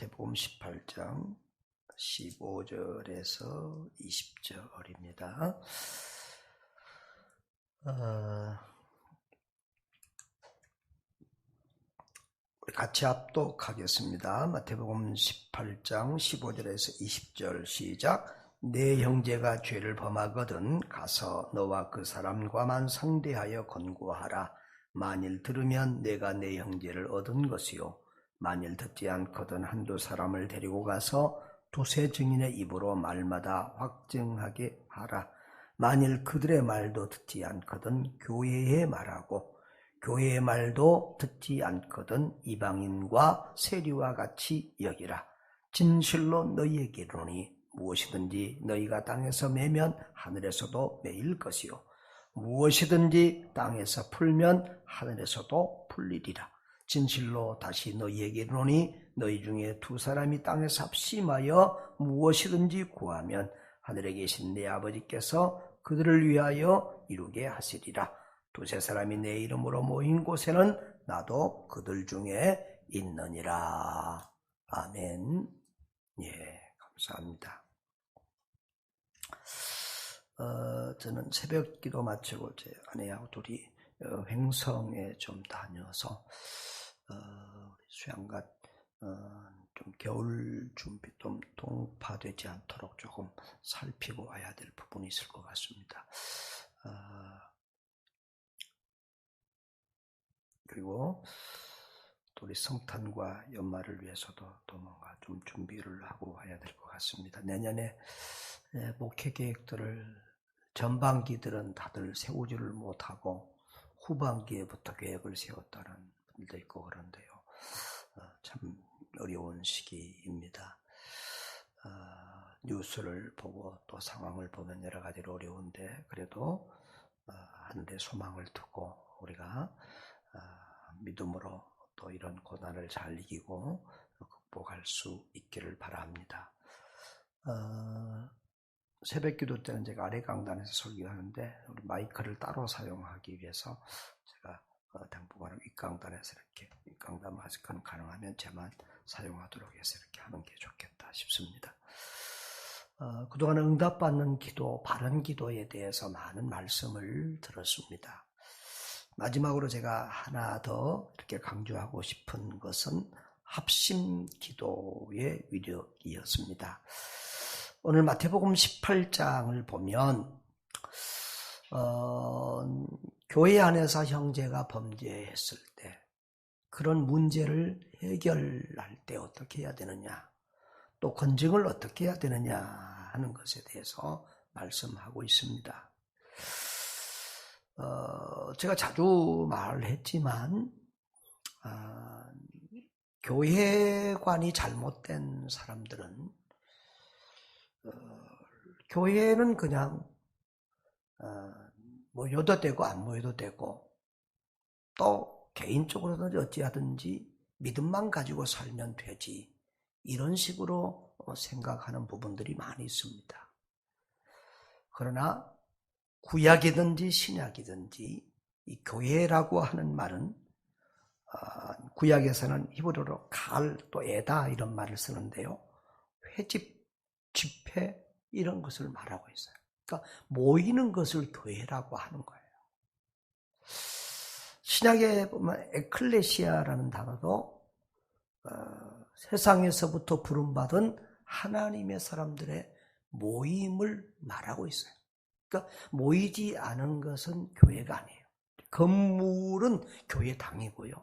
마태복음 18장 15절에서 20절입니다. 어, 우리 같이 합독하겠습니다. 마태복음 18장 15절에서 20절 시작. 내 형제가 죄를 범하거든 가서 너와 그 사람과만 상대하여 권고하라. 만일 들으면 내가 내 형제를 얻은 것이요. 만일 듣지 않거든 한두 사람을 데리고 가서 두세 증인의 입으로 말마다 확증하게 하라. 만일 그들의 말도 듣지 않거든 교회에 말하고 교회의 말도 듣지 않거든 이방인과 세리와 같이 여기라. 진실로 너희에게 이르노니 무엇이든지 너희가 땅에서 매면 하늘에서도 매일 것이요 무엇이든지 땅에서 풀면 하늘에서도 풀리리라. 진실로 다시 너희에게 이르노니 너희 중에 두 사람이 땅에서 합심하여 무엇이든지 구하면 하늘에 계신 내 아버지께서 그들을 위하여 이루게 하시리라. 두세 사람이 내 이름으로 모인 곳에는 나도 그들 중에 있느니라. 아멘. 예, 감사합니다. 어, 저는 새벽 기도 마치고 제 아내하고 둘이 어, 횡성에 좀 다녀서 어, 수양갓 어, 좀 겨울 준비 좀 동파되지 않도록 조금 살피고 와야 될 부분이 있을 것 같습니다. 어, 그리고 또 우리 성탄과 연말을 위해서도 또 뭔가 좀 준비를 하고 와야 될 것 같습니다. 내년에 목회 계획들을 전반기들은 다들 세우지를 못하고 후반기에부터 계획을 세웠다는 분들도 있고 그런데요. 어, 참 어려운 시기입니다. 어, 뉴스를 보고 또 상황을 보면 여러 가지로 어려운데 그래도 어, 하늘에 소망을 두고 우리가 믿음으로 또 이런 고난을 잘 이기고 극복할 수 있기를 바랍니다. 새벽 기도 때는 제가 아래 강단에서 설교하는데 우리 마이크를 따로 사용하기 위해서 제가 어, 당분간은 윗강단에서 이렇게 윗강단 마스크는 가능하면 제만 사용하도록 해서 이렇게 하는 게 좋겠다 싶습니다. 어, 그동안 응답받는 기도, 바른 기도에 대해서 많은 말씀을 들었습니다. 마지막으로 제가 하나 더 이렇게 강조하고 싶은 것은 합심 기도의 위력이었습니다. 오늘 마태복음 18장을 보면 어, 교회 안에서 형제가 범죄했을 때 그런 문제를 해결할 때 어떻게 해야 되느냐 또 건증을 어떻게 해야 되느냐 하는 것에 대해서 말씀하고 있습니다. 어, 제가 자주 말을 했지만 어, 교회관이 잘못된 사람들은 어, 교회는 그냥 어, 모여도 되고 안 모여도 되고 또 개인적으로는 어찌하든지 믿음만 가지고 살면 되지 이런 식으로 어, 생각하는 부분들이 많이 있습니다. 그러나 구약이든지 신약이든지 이 교회라고 하는 말은 구약에서는 히브리어로 갈 또 에다 이런 말을 쓰는데요. 회집 집회 이런 것을 말하고 있어요. 그러니까 모이는 것을 교회라고 하는 거예요. 신약에 보면 에클레시아라는 단어도 어, 세상에서부터 부름받은 하나님의 사람들의 모임을 말하고 있어요. 그러니까 모이지 않은 것은 교회가 아니에요. 건물은 교회당이고요.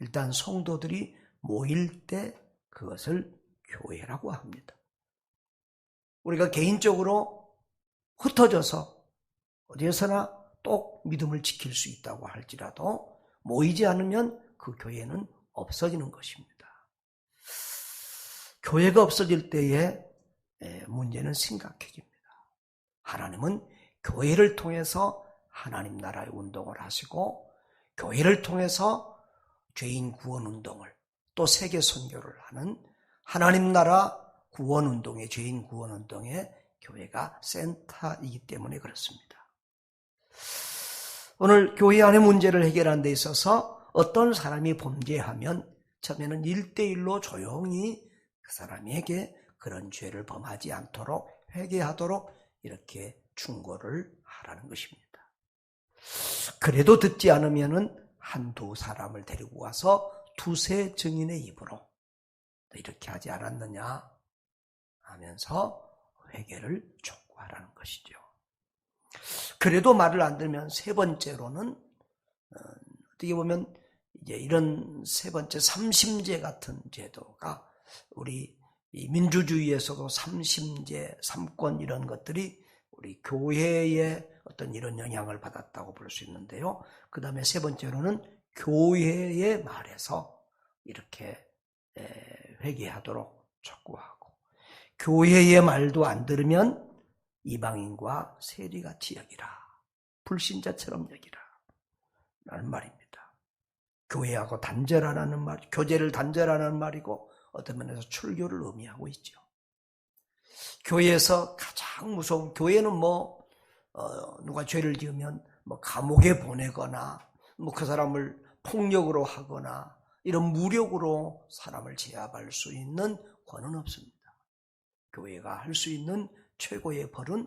일단 성도들이 모일 때 그것을 교회라고 합니다. 우리가 개인적으로 흩어져서 어디에서나 또 믿음을 지킬 수 있다고 할지라도 모이지 않으면 그 교회는 없어지는 것입니다. 교회가 없어질 때에 문제는 심각해집니다. 하나님은 교회를 통해서 하나님 나라의 운동을 하시고 교회를 통해서 죄인 구원 운동을 또 세계 선교를 하는 하나님 나라 구원 운동의 죄인 구원 운동의 교회가 센터이기 때문에 그렇습니다. 오늘 교회 안의 문제를 해결하는 데 있어서 어떤 사람이 범죄하면 처음에는 일대일로 조용히 그 사람에게 그런 죄를 범하지 않도록 회개하도록 이렇게 충고를 하라는 것입니다. 그래도 듣지 않으면은 한두 사람을 데리고 와서 두세 증인의 입으로 이렇게 하지 않았느냐 하면서 회개를 촉구하라는 것이죠. 그래도 말을 안 들으면 세 번째로는 어, 어떻게 보면 이제 이런 세 번째 삼심제 같은 제도가 우리 민주주의에서도 삼심제, 삼권 이런 것들이 우리 교회의 어떤 이런 영향을 받았다고 볼 수 있는데요. 그 다음에 세 번째로는 교회의 말에서 이렇게 회개하도록 촉구하고 교회의 말도 안 들으면 이방인과 세리같이 여기라. 불신자처럼 여기라. 라는 말입니다. 교회하고 단절하라는 말, 교제를 단절하는 말이고 어떤 면에서 출교를 의미하고 있죠. 교회에서 가장 무서운 교회는 뭐 어, 누가 죄를 지으면 뭐 감옥에 보내거나 뭐 그 사람을 폭력으로 하거나 이런 무력으로 사람을 제압할 수 있는 권은 없습니다. 교회가 할 수 있는 최고의 벌은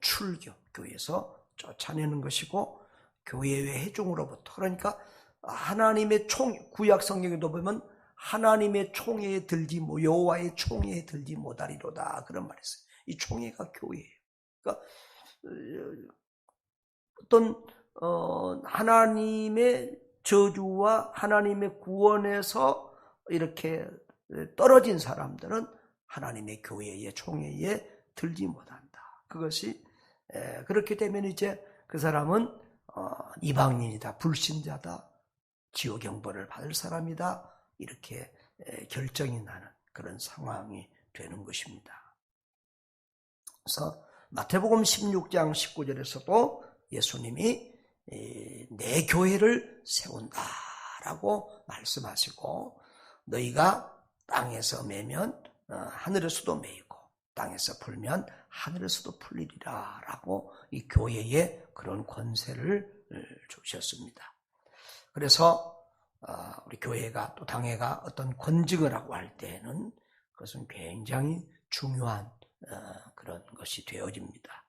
출교, 교회에서 쫓아내는 것이고 교회의 해중으로부터 그러니까 하나님의 총 구약 성경에도 보면 하나님의 총회에 들지 뭐 여호와의 총회에 들지 못하리로다 그런 말이 있어요. 이 총회가 교회예요. 그러니까 어, 어떤 어, 하나님의 저주와 하나님의 구원에서 이렇게 떨어진 사람들은 하나님의 교회의 총회에 들지 못한다. 그것이 그렇게 되면 이제 그 사람은 어, 이방인이다, 불신자다, 지옥 경보를 받을 사람이다. 이렇게 결정이 나는 그런 상황이 되는 것입니다. 그래서 마태복음 16장 19절에서도 예수님이 내 교회를 세운다라고 말씀하시고 너희가 땅에서 매면 어, 하늘에서도 매이고 땅에서 풀면 하늘에서도 풀리리라라고 이 교회에 그런 권세를 어, 주셨습니다. 그래서 어, 우리 교회가 또 당회가 어떤 권직을 하고 할 때는 그것은 굉장히 중요한 어, 그런 것이 되어집니다.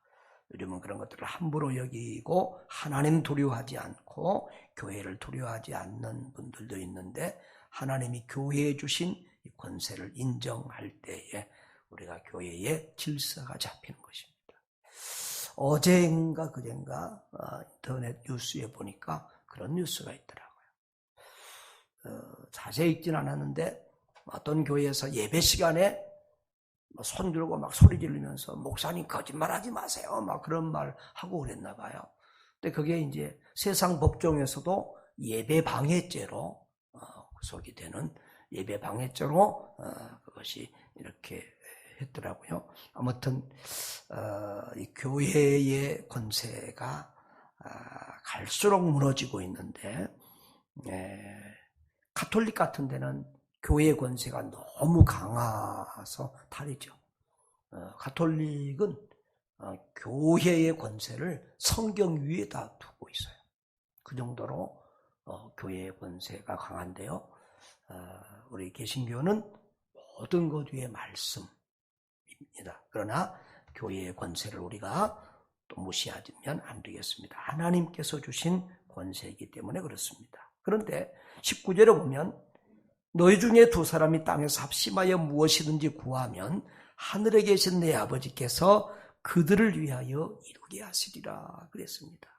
요즘은 그런 것들을 함부로 여기고 하나님 두려워하지 않고 교회를 두려워하지 않는 분들도 있는데 하나님이 교회에 주신 권세를 인정할 때에 우리가 교회의 질서가 잡히는 것입니다. 어제인가 그젠가 어, 인터넷 뉴스에 보니까 그런 뉴스가 있더라고요. 어, 자세히 읽진 않았는데 어떤 교회에서 예배 시간에 뭐손 들고 막 소리 지르면서 목사님 거짓말하지 마세요. 막 그런 말 하고 그랬나 봐요. 근데 그게 이제 세상 법정에서도 예배 방해죄로 어, 구속이 되는 예배 방해죄로 어, 그것이 이렇게 했더라고요. 아무튼 어, 이 교회의 권세가 아, 갈수록 무너지고 있는데 예, 카톨릭 같은 데는 교회 권세가 너무 강해서 탈이죠. 어, 가톨릭은 어, 교회의 권세를 성경 위에다 두고 있어요. 그 정도로 어, 교회의 권세가 강한데요. 어, 우리 개신교는 모든 것 위에 말씀입니다. 그러나 교회의 권세를 우리가 또 무시하면 안 되겠습니다. 하나님께서 주신 권세이기 때문에 그렇습니다. 그런데 19절에 보면 너희 중에 두 사람이 땅에서 합심하여 무엇이든지 구하면 하늘에 계신 내 아버지께서 그들을 위하여 이루게 하시리라 그랬습니다.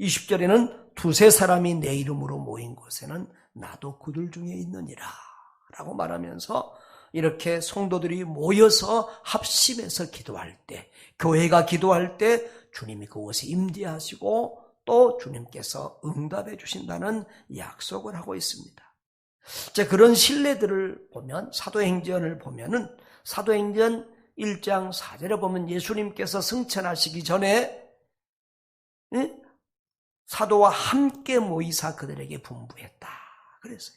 20절에는 두세 사람이 내 이름으로 모인 곳에는 나도 그들 중에 있느니라 라고 말하면서 이렇게 성도들이 모여서 합심해서 기도할 때, 교회가 기도할 때 주님이 그곳에 임재하시고 또 주님께서 응답해 주신다는 약속을 하고 있습니다. 자, 그런 신뢰들을 보면 사도행전을 보면은 사도행전 1장 4절에 보면 예수님께서 승천하시기 전에 응? 사도와 함께 모이사 그들에게 분부했다. 그랬어요.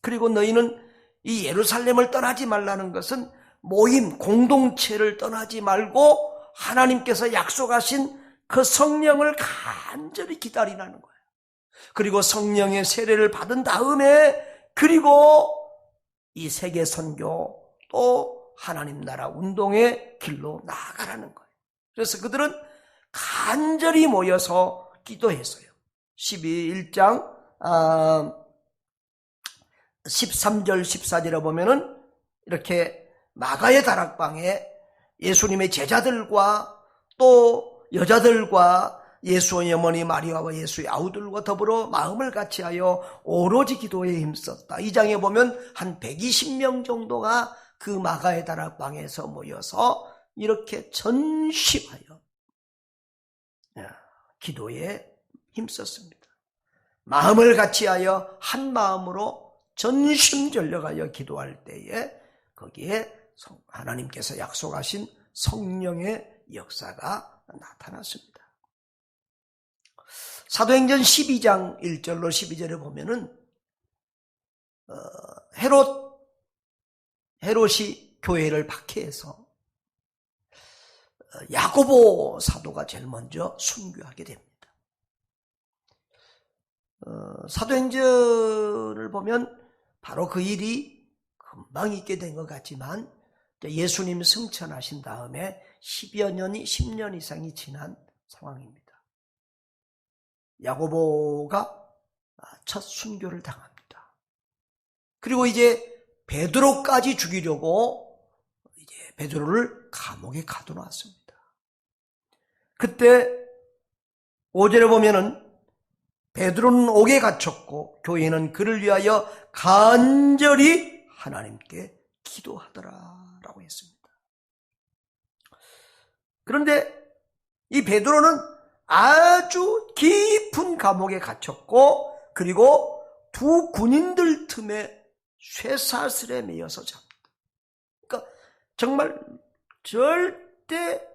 그리고 너희는 이 예루살렘을 떠나지 말라는 것은 모임, 공동체를 떠나지 말고 하나님께서 약속하신 그 성령을 간절히 기다리라는 거예요. 그리고 성령의 세례를 받은 다음에 그리고 이 세계 선교 또 하나님 나라 운동의 길로 나아가라는 거예요. 그래서 그들은 간절히 모여서 기도했어요. 12장 아, 13절 14절에 보면은 이렇게 마가의 다락방에 예수님의 제자들과 또 여자들과 예수의 어머니 마리아와 예수의 아우들과 더불어 마음을 같이하여 오로지 기도에 힘썼다. 이 장에 보면 한 120명 정도가 그 마가의 다락방에서 모여서 이렇게 전심하여 기도에 힘썼습니다. 마음을 같이하여 한 마음으로 전심 전력하여 기도할 때에 거기에 하나님께서 약속하신 성령의 역사가 나타났습니다. 사도행전 12장 1절로 12절에 보면은 어, 헤롯 헤롯이 교회를 박해해서 어, 야고보 사도가 제일 먼저 순교하게 됩니다. 어, 사도행전을 보면 바로 그 일이 금방 있게 된 것 같지만 예수님 승천하신 다음에 10여 년이 10년 이상이 지난 상황입니다. 야고보가 첫 순교를 당합니다. 그리고 이제 베드로까지 죽이려고 이제 베드로를 감옥에 가둬놨습니다. 그때 오절에 보면은 베드로는 옥에 갇혔고 교회는 그를 위하여 간절히 하나님께 기도하더라라고 했습니다. 그런데 이 베드로는 아주 깊은 감옥에 갇혔고 그리고 두 군인들 틈에 쇠사슬에 매여서 잡니다. 그러니까 정말 절대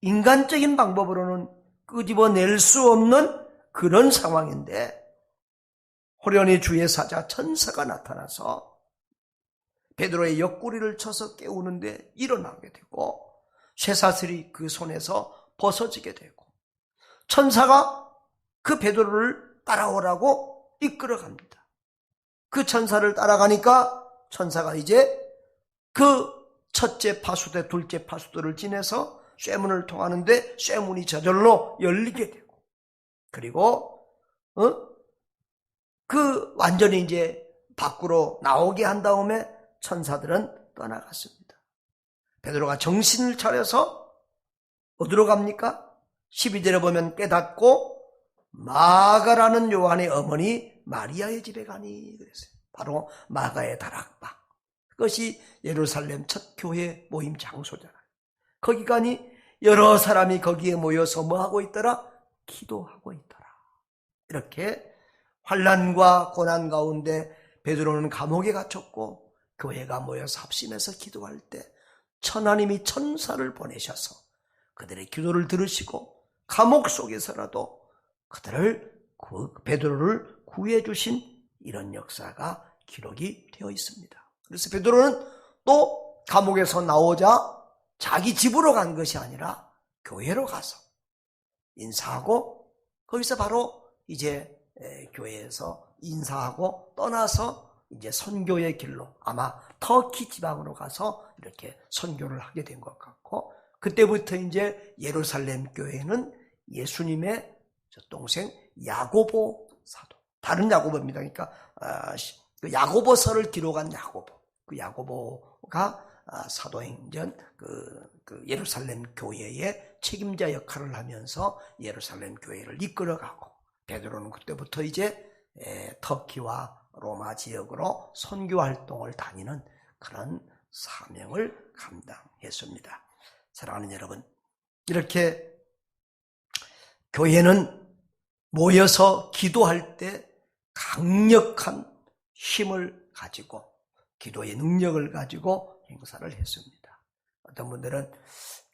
인간적인 방법으로는 끄집어낼 수 없는 그런 상황인데 호련히 주의 사자 천사가 나타나서 베드로의 옆구리를 쳐서 깨우는데 일어나게 되고 쇠사슬이 그 손에서 벗어지게 되고 천사가 그 베드로를 따라오라고 이끌어갑니다. 그 천사를 따라가니까 천사가 이제 그 첫째 파수대, 둘째 파수대를 지내서 쇠문을 통하는데 쇠문이 저절로 열리게 되고 그리고 어? 그 완전히 이제 밖으로 나오게 한 다음에 천사들은 떠나갔습니다. 베드로가 정신을 차려서 어디로 갑니까? 12절에 보면 깨닫고 마가라는 요한의 어머니 마리아의 집에 가니 그랬어요. 바로 마가의 다락방. 그것이 예루살렘 첫 교회 모임 장소잖아요. 거기 가니 여러 사람이 거기에 모여서 뭐 하고 있더라? 기도하고 있더라. 이렇게 환란과 고난 가운데 베드로는 감옥에 갇혔고 교회가 모여서 합심해서 기도할 때 천하님이 천사를 보내셔서 그들의 기도를 들으시고 감옥 속에서라도 그들을 베드로를 구해 주신 이런 역사가 기록이 되어 있습니다. 그래서 베드로는 또 감옥에서 나오자 자기 집으로 간 것이 아니라 교회로 가서 인사하고 거기서 바로 이제 교회에서 인사하고 떠나서 이제 선교의 길로 아마 터키 지방으로 가서 이렇게 선교를 하게 된 것 같고 그때부터 이제 예루살렘 교회는 예수님의 동생 야고보 사도 다른 야고보입니다. 그러니까 아, 그 야고보서를 기록한 야고보 그 야고보가 아, 사도행전 그, 그 예루살렘 교회의 책임자 역할을 하면서 예루살렘 교회를 이끌어가고 베드로는 그때부터 이제 터키와 로마 지역으로 선교 활동을 다니는 그런 사명을 감당했습니다. 사랑하는 여러분, 이렇게 교회는 모여서 기도할 때 강력한 힘을 가지고 기도의 능력을 가지고 행사를 했습니다. 어떤 분들은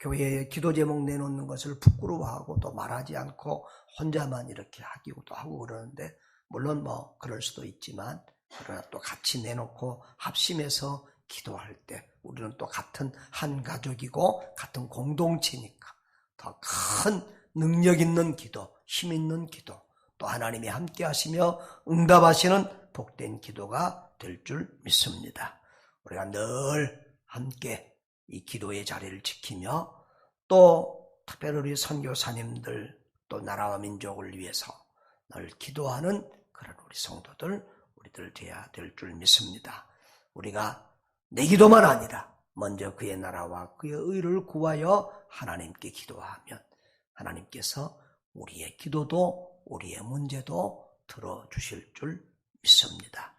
교회에 기도 제목 내놓는 것을 부끄러워하고 또 말하지 않고 혼자만 이렇게 하기도 하고 그러는데 물론 뭐 그럴 수도 있지만 그러나 또 같이 내놓고 합심해서 기도할 때 우리는 또 같은 한 가족이고 같은 공동체니까 더 큰 능력 있는 기도, 힘 있는 기도, 또 하나님이 함께 하시며 응답하시는 복된 기도가 될 줄 믿습니다. 우리가 늘 함께 이 기도의 자리를 지키며 또 특별히 우리 선교사님들 또 나라와 민족을 위해서 늘 기도하는 그런 우리 성도들 우리들 돼야 될 줄 믿습니다. 우리가 내 기도만 아니라 먼저 그의 나라와 그의 의를 구하여 하나님께 기도하면 하나님께서 우리의 기도도 우리의 문제도 들어주실 줄 믿습니다.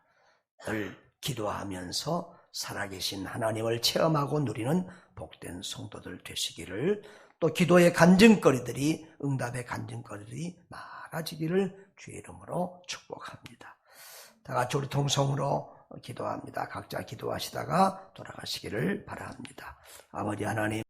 늘 기도하면서 살아계신 하나님을 체험하고 누리는 복된 성도들 되시기를 또 기도의 간증거리들이 응답의 간증거리들이 많아지기를 주의 이름으로 축복합니다. 다 같이 우리 통성으로 기도합니다. 각자 기도하시다가 돌아가시기를 바랍니다. 아버지 하나님